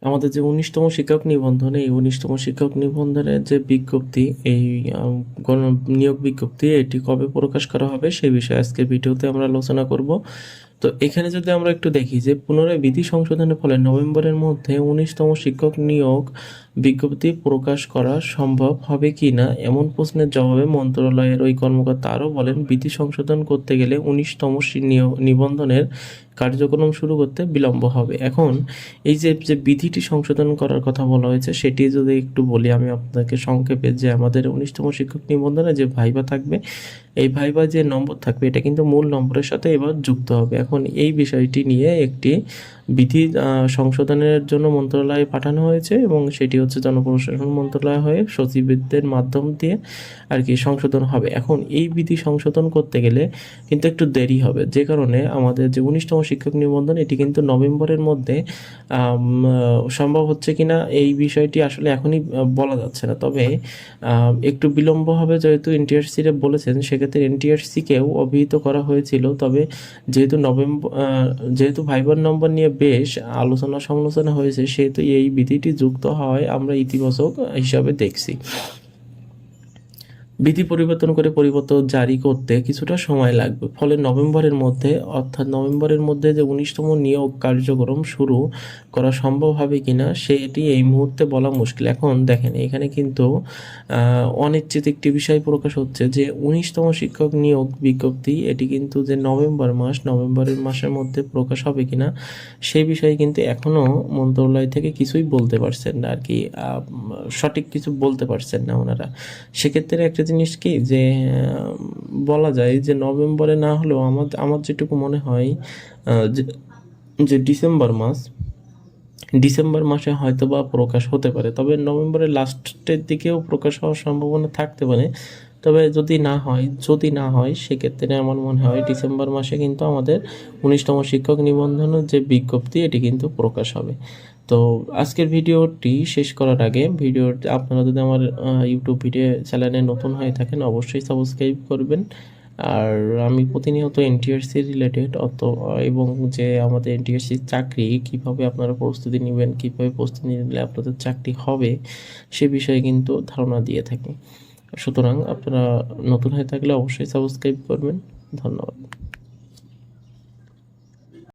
আমাদের যে উনিশতম শিক্ষক নিবন্ধন, এই উনিশতম শিক্ষক নিবন্ধনের যে বিজ্ঞপ্তি, এই গণ- নিয়োগ বিজ্ঞপ্তি, এটি কবে প্রকাশ করা হবে সেই বিষয়ে আজকের ভিডিওতে আমরা আলোচনা করব। তো এখানে যদি আমরা একটু দেখি যে পুনরায় বিধি সংশোধনের ফলে নভেম্বরের মধ্যে উনিশতম শিক্ষক নিয়োগ বিজ্ঞপ্তি প্রকাশ করা সম্ভব হবে কি না? এমন প্রশ্নের জবাবে মন্ত্রণালয়ের ওই কর্মকর্তা আরও বলেন, বিধি সংশোধন করতে গেলে উনিশতম নিবন্ধনের কার্যক্রম শুরু করতে বিলম্ব হবে। এখন এই যে যে বিধিটি সংশোধন করার কথা বলা হয়েছে, সেটি যদি একটু বলি, আমি আপনাকে সংক্ষেপে যে আমাদের উনিশতম শিক্ষক নিবন্ধনে যে ভাইবা থাকবে, এই ভাইবা যে নম্বর থাকবে, এটা কিন্তু মূল নম্বরের সাথে এবার যুক্ত হবে। এখন এই বিষয়টি নিয়ে একটি বিধি সংশোধনের জন্য মন্ত্রণালয়ে পাঠানো হয়েছে এবং সেটি হচ্ছে জনপ্রশাসন মন্ত্রণালয় হয়ে সচিবদের মাধ্যম দিয়ে আর কি সংশোধন হবে। এখন এই বিধি সংশোধন করতে গেলে কিন্তু একটু দেরি হবে। যে কারণে আমাদের যে উনিশতম শিক্ষক নিবন্ধন, এটি কিন্তু নভেম্বরের মধ্যে সম্ভব হচ্ছে কিনা এই বিষয়টি আসলে এখনই বলা যাচ্ছে না। তবে একটু বিলম্ব হবে যেহেতু এনটিআরসিরে বলেছেন, সেক্ষেত্রে এনটিআরসিকেও অভিহিত করা হয়েছিল। তবে যেহেতু নভেম্বর যেহেতু ভাইবার নম্বর নিয়ে বেশ আলোচনা সমালোচনা হয়েছে, সেহেতু এই বিধিটি যুক্ত হওয়ায় আমরা ইতিবাচক হিসাবে দেখছি। বিধি পরিবর্তন করে পরিবর্তন জারি করতে কিছুটা সময় লাগবে। ফলে নভেম্বরের মধ্যে, অর্থাৎ নভেম্বরের মধ্যে যে উনিশতম নিয়োগ কার্যক্রম শুরু করা সম্ভব হবে কিনা, সেটি এই মুহূর্তে বলা মুশকিল। এখন দেখেন, এখানে কিন্তু অনিশ্চিত একটি বিষয় প্রকাশ হচ্ছে যে উনিশতম শিক্ষক নিয়োগ বিজ্ঞপ্তি, এটি কিন্তু যে নভেম্বর মাস, নভেম্বরের মাসের মধ্যে প্রকাশ হবে কিনা সেই বিষয়ে কিন্তু এখনও মন্ত্রণালয় থেকে কিছুই বলতে পারছেন না। আর কি সঠিক কিছু বলতে পারছেন না ওনারা। সেক্ষেত্রে একটা জিনিস কি যে বলা যায় যে নভেম্বরে না হলেও আমার আমার যেটুকু মনে হয় যে ডিসেম্বর মাস, ডিসেম্বর মাসে হয়তো বা প্রকাশ হতে পারে। তবে নভেম্বরের লাস্টের দিকেও প্রকাশ হওয়ার সম্ভাবনা থাকতে পারে। তবে যদি না হয়, যদি না হয়, সেক্ষেত্রে আমার মনে হয় ডিসেম্বর মাসে কিন্তু আমাদের উনিশতম শিক্ষক নিবন্ধনের যে বিজ্ঞপ্তি, এটি কিন্তু প্রকাশ হবে। তো আজকের ভিডিওটি শেষ করার আগে ভিডিও আপনারা যদি আমার ইউটিউব ভিডিও চ্যানেলে নতুন হয়ে থাকেন, অবশ্যই সাবস্ক্রাইব করবেন। আর আমি প্রতিনিয়ত এনটিআরসি রিলেটেড অত, এবং যে আমাদের এনটিআরসি চাকরি, কীভাবে আপনারা প্রস্তুতি নেবেন, কীভাবে প্রস্তুতি নিলে আপনাদের চাকরি হবে, সে বিষয়ে কিন্তু ধারণা দিয়ে থাকি। সুতরাং আপনারা নতুন হয়ে থাকলে অবশ্যই সাবস্ক্রাইব করবেন। ধন্যবাদ।